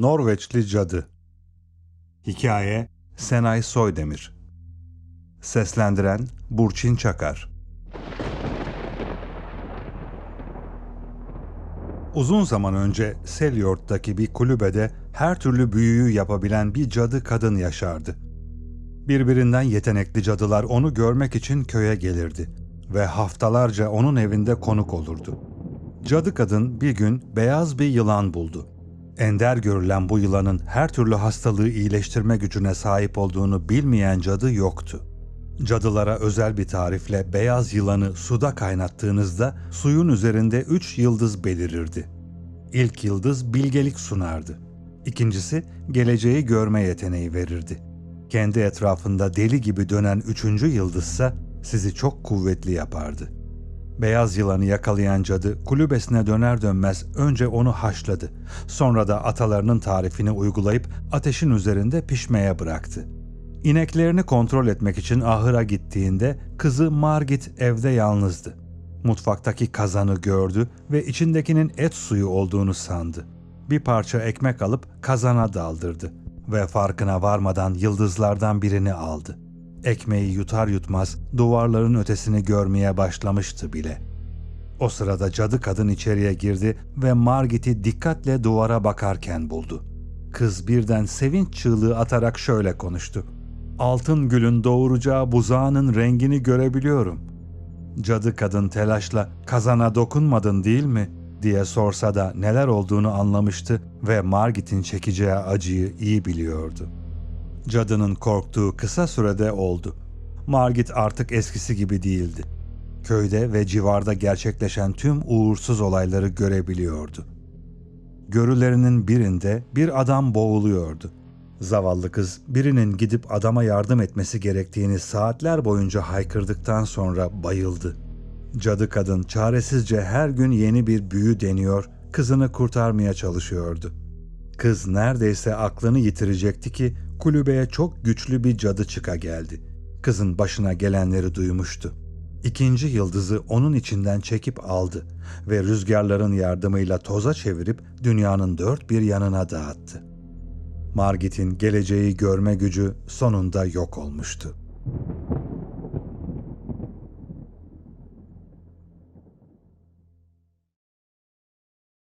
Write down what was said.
Norveçli Cadı Hikaye Senay Soydemir Seslendiren Burçin Çakar Uzun zaman önce Selyort'taki bir kulübede her türlü büyüyü yapabilen bir cadı kadın yaşardı. Birbirinden yetenekli cadılar onu görmek için köye gelirdi ve haftalarca onun evinde konuk olurdu. Cadı kadın bir gün beyaz bir yılan buldu. Ender görülen bu yılanın her türlü hastalığı iyileştirme gücüne sahip olduğunu bilmeyen cadı yoktu. Cadılara özel bir tarifle beyaz yılanı suda kaynattığınızda suyun üzerinde üç yıldız belirirdi. İlk yıldız bilgelik sunardı. İkincisi geleceği görme yeteneği verirdi. Kendi etrafında deli gibi dönen üçüncü yıldızsa sizi çok kuvvetli yapardı. Beyaz yılanı yakalayan cadı kulübesine döner dönmez önce onu haşladı. Sonra da atalarının tarifini uygulayıp ateşin üzerinde pişmeye bıraktı. İneklerini kontrol etmek için ahıra gittiğinde kızı Margit evde yalnızdı. Mutfaktaki kazanı gördü ve içindekinin et suyu olduğunu sandı. Bir parça ekmek alıp kazana daldırdı ve farkına varmadan yıldızlardan birini aldı. Ekmeği yutar yutmaz duvarların ötesini görmeye başlamıştı bile. O sırada cadı kadın içeriye girdi ve Margit'i dikkatle duvara bakarken buldu. Kız birden sevinç çığlığı atarak şöyle konuştu. Altın gülün doğuracağı buzağının rengini görebiliyorum. Cadı kadın telaşla kazana dokunmadın değil mi diye sorsa da neler olduğunu anlamıştı ve Margit'in çekeceği acıyı iyi biliyordu. Cadının korktuğu kısa sürede oldu. Margit artık eskisi gibi değildi. Köyde ve civarda gerçekleşen tüm uğursuz olayları görebiliyordu. Görülerinin birinde bir adam boğuluyordu. Zavallı kız birinin gidip adama yardım etmesi gerektiğini saatler boyunca haykırdıktan sonra bayıldı. Cadı kadın çaresizce her gün yeni bir büyü deniyor, kızını kurtarmaya çalışıyordu. Kız neredeyse aklını yitirecekti ki kulübeye çok güçlü bir cadı çıka geldi. Kızın başına gelenleri duymuştu. İkinci yıldızı onun içinden çekip aldı ve rüzgarların yardımıyla toza çevirip dünyanın dört bir yanına dağıttı. Margit'in geleceği görme gücü sonunda yok olmuştu.